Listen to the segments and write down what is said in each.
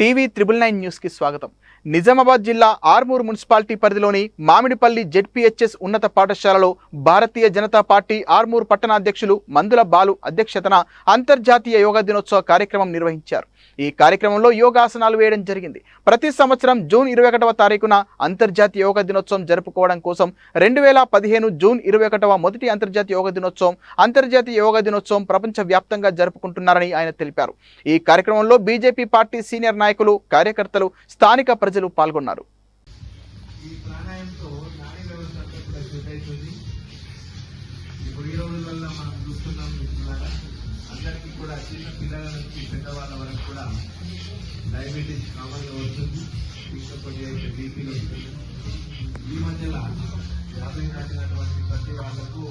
TV triple nine న్యూస్కి స్వాగతం. నిజామాబాద్ జిల్లా ఆర్మూర్ మున్సిపాలిటీ పరిధిలోని మామిడిపల్లి జెడ్పీహెచ్ఎస్ ఉన్నత పాఠశాలలో భారతీయ జనతా పార్టీ ఆర్మూర్ పట్టణాధ్యక్షులు మందుల బాలు అధ్యక్షతన అంతర్జాతీయ యోగా దినోత్సవ కార్యక్రమం నిర్వహించారు. ఈ కార్యక్రమంలో యోగాసనాలు వేయడం జరిగింది. ప్రతి సంవత్సరం జూన్ ఇరవై ఒకటవ తారీఖున అంతర్జాతీయ యోగా దినోత్సవం జరుపుకోవడం కోసం రెండు వేల పదిహేను జూన్ ఇరవై ఒకటవ మొదటి అంతర్జాతీయ యోగా దినోత్సవం అంతర్జాతీయ యోగా దినోత్సవం ప్రపంచ వ్యాప్తంగా జరుపుకుంటున్నారని ఆయన తెలిపారు. ఈ కార్యక్రమంలో బీజేపీ పార్టీ సీనియర్ నాయకులు కార్యకర్తలు స్థానిక ప్రజలు పాల్గొన్నారు. ఈ ఇప్పుడు ఈ రోజులలో మనం చూస్తున్నాం చిన్న పిల్లల నుంచి పెద్దవాళ్ళ వరకు కూడా డయాబెటీస్ కామన్గా వస్తుంది. ఇంకొకటి అయితే బీపీలు వస్తుంది. ఈ మధ్యలో యాభై దాటినటువంటి ప్రతి వాళ్ళకు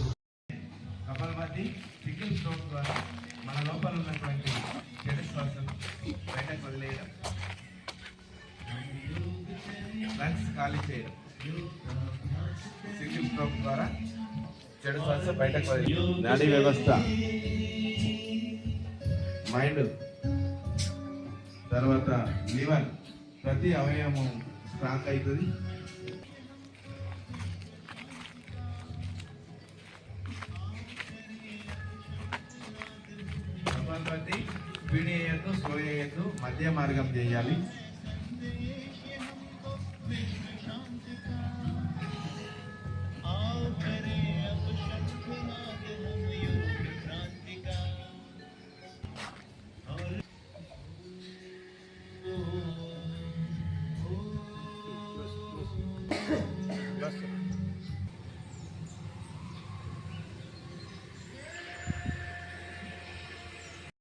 కపాలభాతి సిగ్గిల్ స్ట్రోక్ ద్వారా మన లోపల ఉన్నటువంటి చెడు శ్వాసను బయటకు వదిలేయడం లంగ్స్ ఖాళీ చేయడం సిగ్గిల్ స్ట్రోక్ ద్వారా చెడు శ్వాస బయటకు వదిలేయడం. నాడీ వ్యవస్థ. మైండ్. తర్వాత లివర్ ప్రతి అవయవము స్ట్రాంగ్ అవుతుంది కపాలపతి స్పీడ్ చేయొద్దు స్లో చేయొద్దు మధ్య మార్గం చేయాలి.